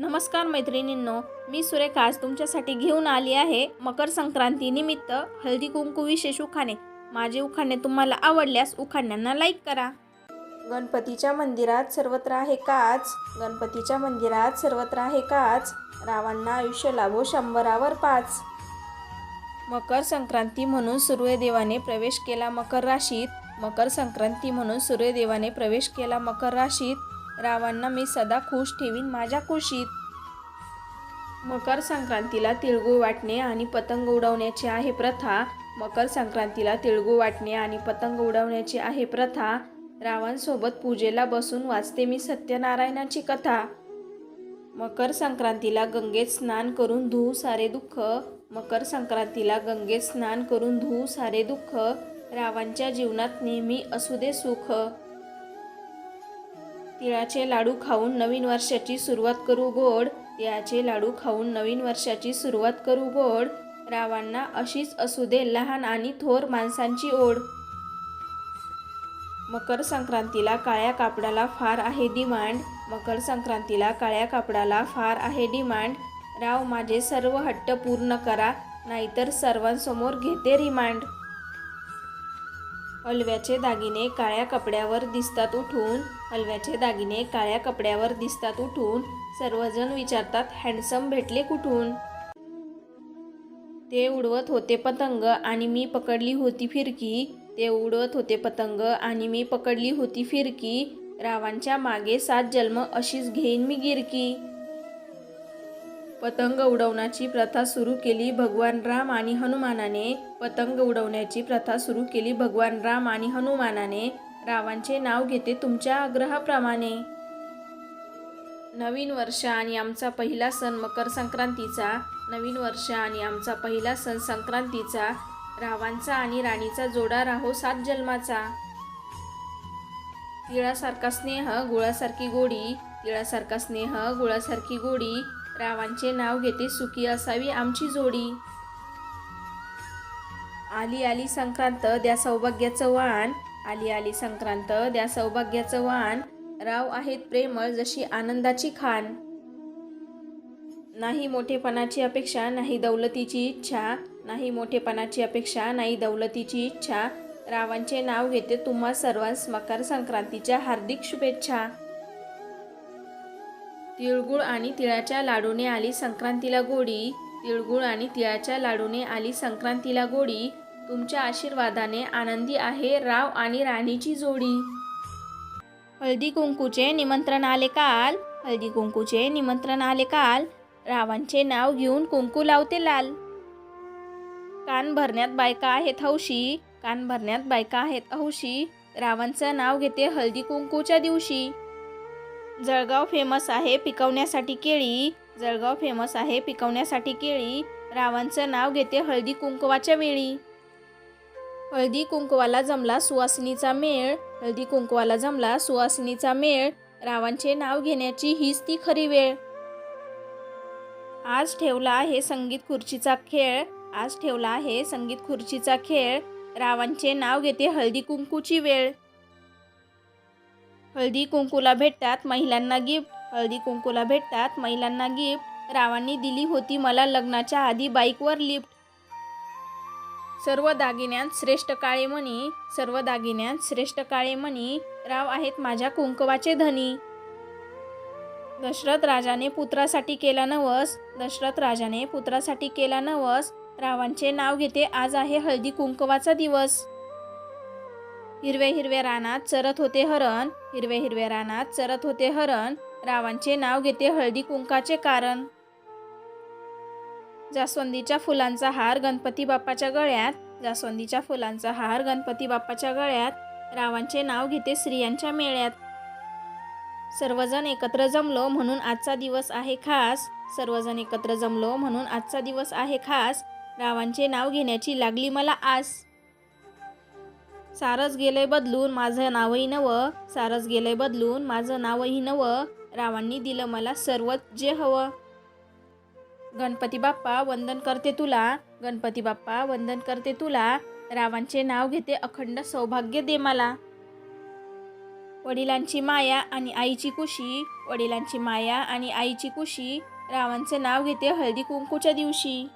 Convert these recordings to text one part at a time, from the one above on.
नमस्कार मैत्रिणींनो मी सुरेखा आज तुमच्यासाठी घेऊन आली आहे मकर संक्रांतीनिमित्त हळदी कुंकू विशेष उखाणे. माझे उखाणे तुम्हाला आवडल्यास उखाण्यांना लाईक करा. गणपतीच्या मंदिरात सर्वत्र आहे काच. गणपतीच्या मंदिरात सर्वत्र आहे काच. रावांना आयुष्य लाभो शंभरावर पाच. मकर संक्रांती म्हणून सूर्यदेवाने प्रवेश केला मकर राशीत. मकर संक्रांती म्हणून सूर्यदेवाने प्रवेश केला मकर राशीत. रावांना मी सदा खुश ठेवीन माझ्या कुशीत मकर संक्रांतीला तिळगुळ वाटणे आणि पतंग उडवण्याची आहे प्रथा. मकर संक्रांतीला तिळगुळ वाटणे आणि पतंग उडवण्याची आहे प्रथा. रावांसोबत पूजेला बसून वाचते मी सत्यनारायणाची कथा. मकर संक्रांतीला गंगेत स्नान करून धू सारे दुःख. मकर संक्रांतीला गंगेत स्नान करून धू सारे दुःख. रावांच्या जीवनात नेहमी असू दे सुख. तिळाचे लाडू खाऊन नवीन वर्षाची सुरुवात करू गोड. तिळाचे लाडू खाऊन नवीन वर्षाची सुरुवात करू गोड. रावांना अशीच असू दे लहान आणि थोर माणसांची ओढ. मकर संक्रांतीला काळ्या कापडाला फार आहे डिमांड. मकर संक्रांतीला काळ्या कापडाला फार आहे डिमांड. राव माझे सर्व हट्ट पूर्ण करा नाहीतर सर्वांसमोर घेते रिमांड. हलव्याचे दागिने काळ्या कपड्यावर दिसतात उठून. हलव्याचे दागिने काळ्या कपड्यावर दिसतात उठून. सर्वजण विचारतात हँडसम भेटले कुठून? ते उडवत होते पतंग आणि मी पकडली होती फिरकी. ते उडवत होते पतंग आणि मी पकडली होती फिरकी. रावांच्या मागे सात जन्म अशीच घेईन मी गिरकी. पतंग उडवण्याची प्रथा सुरू केली. भगवान राम आणि हनुमानाने पतंग उडवण्याची प्रथा सुरू केली. भगवान राम आणि हनुमानाने रावांचे नाव घेते तुमच्या आग्रहाप्रमाणे. नवीन वर्ष आणि आमचा पहिला सण मकर संक्रांतीचा. नवीन वर्ष आणि आमचा पहिला सण संक्रांतीचा. रावांचा आणि राणीचा जोडा राहो सात जन्माचा. तिळासारखा स्नेह गुळासारखी गोडी. तिळासारखा स्नेह गुळासारखी गोडी. रावांचे नाव घेते सुखी असावी आमची जोडी. आली आली संक्रांत द्या सौभाग्याचं वाण. आली आली संक्रांत द्या सौभाग्याचं वाण. राव आहेत प्रेमळ जशी आनंदाची खान नाही मोठेपणाची अपेक्षा नाही दौलतीची इच्छा. नाही मोठेपणाची अपेक्षा नाही दौलतीची इच्छा. रावांचे नाव घेते तुम्हा सर्वांस मकर संक्रांतीच्या हार्दिक शुभेच्छा. तिळगुळ आणि तिळाच्या लाडूने आली संक्रांतीला गोडी. तिळगुळ आणि तिळाच्या लाडूने आली संक्रांतीला गोडी. तुमच्या आशीर्वादाने आनंदी आहे राव आणि राणीची जोडी. हळदी कुंकूचे निमंत्रण आले काल. हळदी कुंकूचे निमंत्रण आले काल. रावांचे नाव घेऊन कुंकू लावते लाल. कान भरण्यात बायका आहेत हौशी. कान भरण्यात बायका आहेत हौशी. रावांचं नाव घेते हळदी कुंकूच्या दिवशी. जळगाव फेमस आहे पिकवण्यासाठी केळी. जळगाव फेमस आहे पिकवण्यासाठी केळी. रावांचं नाव घेते हळदी कुंकवाच्या वेळी. हळदी कुंकवाला जमला सुवासिनीचा मेळ. हळदी कुंकवाला जमला सुवासिनीचा मेळ. रावांचे नाव घेण्याची हीच ती खरी वेळ. आज ठेवला आहे संगीत खुर्चीचा खेळ. आज ठेवला आहे संगीत खुर्चीचा खेळ. रावांचे नाव घेते हळदी कुंकूची वेळ. हळदी कुंकूला भेटतात महिलांना गिफ्ट हळदी कुंकूला भेटतात महिलांना गिफ्ट रावांनी दिली होती मला लग्नाच्या आधी बाईकवर लिफ्ट सर्व दागिन्यांत श्रेष्ठ काळे मणी सर्व दागिन्यांत श्रेष्ठ काळे मणी राव आहेत माझ्या कुंकवाचे धनी. दशरथ राजाने पुत्रासाठी केला नवस दशरथ राजाने पुत्रासाठी केला नवस रावांचे नाव घेते आज आहे हळदी कुंकवाचा दिवस. हिरव्या हिरव्या रानात चरत होते हरण. हिरव्या हिरव्या रानात चरत होते हरण. रावांचे नाव घेते हळदी कुंकाचे कारण. जास्वंदीच्या फुलांचा हार गणपती बाप्पाच्या गळ्यात. जास्वंदीच्या फुलांचा हार गणपती बाप्पाच्या गळ्यात. रावांचे नाव घेते स्त्रियांच्या मेळ्यात. सर्वजण एकत्र जमलो म्हणून आजचा दिवस आहे खास. सर्वजण एकत्र जमलो म्हणून आजचा दिवस आहे खास. रावांचे नाव घेण्याची लागली मला आस. सारस गेलंय बदलून माझं नावही नवं सारस गेलंय बदलून माझं नावही नवं. रावांनी दिलं मला सर्वच जे हवं. गणपती बाप्पा वंदन करते तुला. गणपती बाप्पा वंदन करते तुला. रावांचे नाव घेते अखंड सौभाग्य दे मला. वडिलांची माया आणि आईची कुशी वडिलांची माया आणि आईची कुशी रावांचे नाव घेते हळदी कुंकूच्या दिवशी.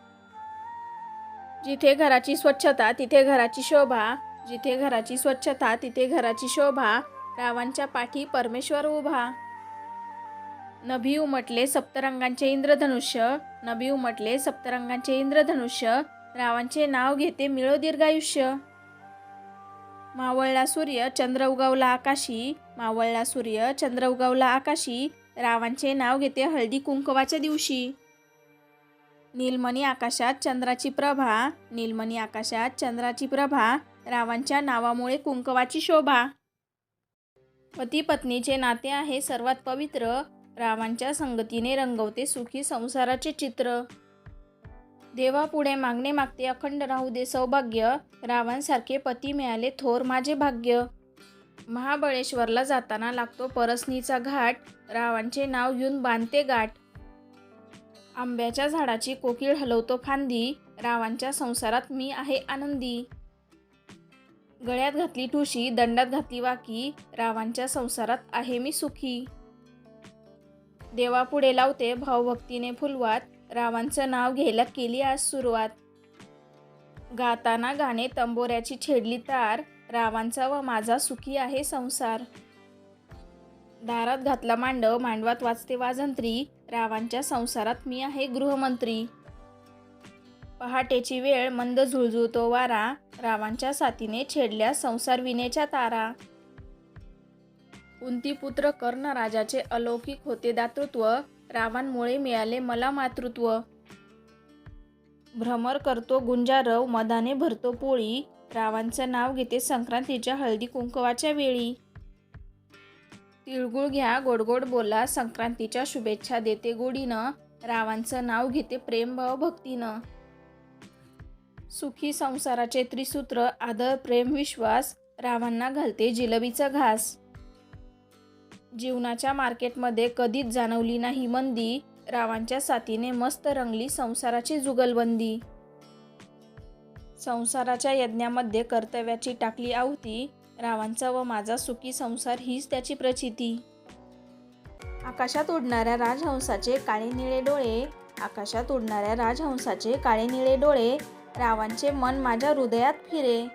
जिथे घराची स्वच्छता तिथे घराची शोभा. जिथे घराची स्वच्छता तिथे घराची शोभा रावांच्या पाठी परमेश्वर उभा. नभी उमटले सप्तरंगांचे इंद्रधनुष्य नभी उमटले सप्तरंगांचे इंद्रधनुष्य रावांचे नाव घेते मिळो दीर्घायुष्य मावळला सूर्य चंद्र उगवला आकाशी मावळला सूर्य चंद्र उगवला आकाशी रावांचे नाव घेते हळदी कुंकवाच्या दिवशी. नीलमणी आकाशात चंद्राची प्रभा नीलमणी आकाशात चंद्राची प्रभा रावांच्या नावामुळे कुंकवाची शोभा. पती पत्नीचे नाते आहे सर्वात पवित्र. रावांच्या संगतीने रंगवते सुखी संसाराचे चित्र. देवापुढे मागणे मागते अखंड राहू दे सौभाग्य. रावांसारखे पती मिळाले थोर माझे भाग्य. महाबळेश्वरला जाताना लागतो परसनीचा घाट. रावांचे नाव घेऊन बांधते गाठ. आंब्याच्या झाडाची कोकिळ हलवतो फांदी. रावांच्या संसारात मी आहे आनंदी. गळ्यात घातली ठुशी दंडात घातली वाकी रावांच्या संसारात आहे मी सुखी. देवापुढे लावते भावभक्तीने फुलवात रावांचं नाव घ्यायला केली आज सुरुवात. गाताना गाणे तंबोऱ्याची छेडली तार रावांचा व माझा सुखी आहे संसार. दारात घातला मांडव मांडवात वाचते वाजंत्री रावांच्या संसारात मी आहे गृहमंत्री. पहाटेची वेळ मंद झुळझुळतो वारा रावांच्या साथीने छेडल्या संसार विनेच्या तारा. कुंतीपुत्र कर्ण राजाचे अलौकिक होते दातृत्व रावांमुळे मिळाले मला मातृत्व. भ्रमर करतो गुंजारव मदाने भरतो पोळी रावांचं नाव घेते संक्रांतीच्या हळदी कुंकवाच्या वेळी. तिळगुळ घ्या गोडगोड बोला संक्रांतीच्या शुभेच्छा देते गोडीनं रावांचं नाव घेते प्रेमभाव भक्तीनं. सुखी संसाराचे त्रिसूत्र आदर प्रेम विश्वास रावांना घालते जिलबीचा घास. जीवनाच्या मार्केटमध्ये कधीच जाणवली नाही मंदी रावांच्या साथीने मस्त रंगली संसाराची जुगलबंदी. संसाराच्या यज्ञामध्ये कर्तव्याची टाकली आहुती रावांचा व माझा सुखी संसार हीच त्याची प्रचिती. आकाशात उडणाऱ्या राजहंसाचे काळे निळे डोळे आकाशात उडणाऱ्या राजहंसाचे काळे निळे डोळे रावांचे मन माझ्या हृदयात फिरे.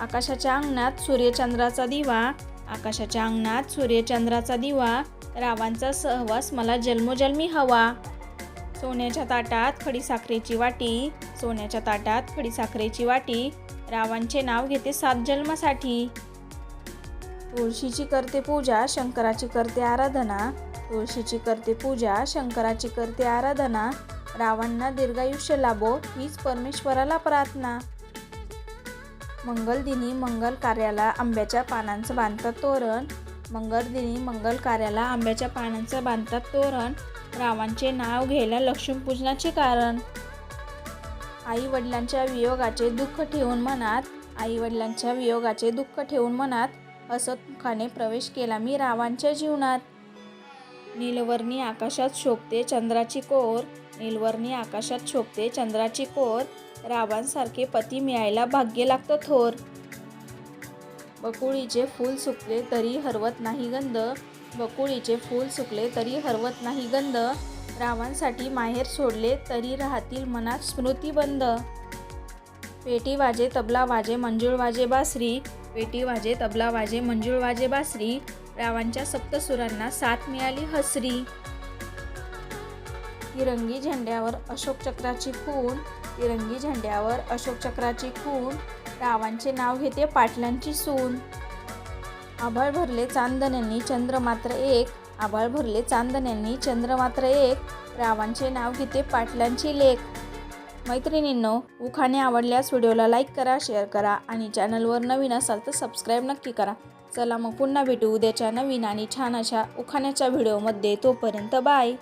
आकाशाच्या अंगणात सूर्यचंद्राचा दिवा आकाशाच्या अंगणात सूर्यचंद्राचा दिवा रावांचा सहवास मला जन्मोजन्मी हवा. सोन्याच्या ताटात खडीसाखरेची वाटी सोन्याच्या ताटात खडीसाखरेची वाटी रावांचे नाव घेते सात जन्मासाठी. तुळशीची करते पूजा शंकराची करते आराधना तुळशीची करते पूजा शंकराची करते आराधना रावांना दीर्घायुष्य लाभो हीच परमेश्वराला प्रार्थना. मंगलदिनी मंगल कार्याला आंब्याच्या पानांचं बांधतात तोरण. मंगलदिनी मंगल कार्याला आंब्याच्या पानांचं बांधतात तोरण. रावांचे नाव घ्यायला लक्ष्मीपूजनाचे कारण. आई वडिलांच्या वियोगाचे दुःख ठेवून मनात आई वडिलांच्या वियोगाचे दुःख ठेवून मनात असत मुखाने प्रवेश केला मी रावांच्या जीवनात. नीलवर्णी आकाशात शोभते चंद्राची कोर. नीलवर्णी आकाशात शोभते. चंद्राची कोर रावांसारखे पती मिळायला भाग्य लागतं थोर. बकुळीचे फूल सुकले तरी हरवत नाही गंध. बकुळीचे फूल सुकले तरी हरवत नाही गंध. रावांसाठी माहेर सोडले तरी राहतील मनात स्मृती बंद. पेटी वाजे तबला वाजे मंजूळ वाजे बासरी. पेटी वाजे तबला वाजे मंजूळ वाजे बासरी. रावांच्या सप्तसुरांना साथ मिळाली हसरी. तिरंगी झेंड्यावर अशोक चक्राची खूण तिरंगी झेंड्यावर अशोक चक्राची खूण रावांचे नाव घेते पाटलांची सून. आभाळ भरले चांदण्यांनी चंद्र मात्र एक आभाळ भरले चांदण्यांनी चंद्र मात्र एक रावांचे नाव घेते पाटलांची लेख. मैत्रिणींनो उखाणे आवडल्यास व्हिडिओला लाईक करा शेअर करा आणि चॅनलवर नवीन असाल तर सबस्क्राईब नक्की करा. चला मग पुन्हा भेटू उद्याच्या नवीन आणि छान अशा उखाण्याच्या व्हिडिओमध्ये. तोपर्यंत बाय.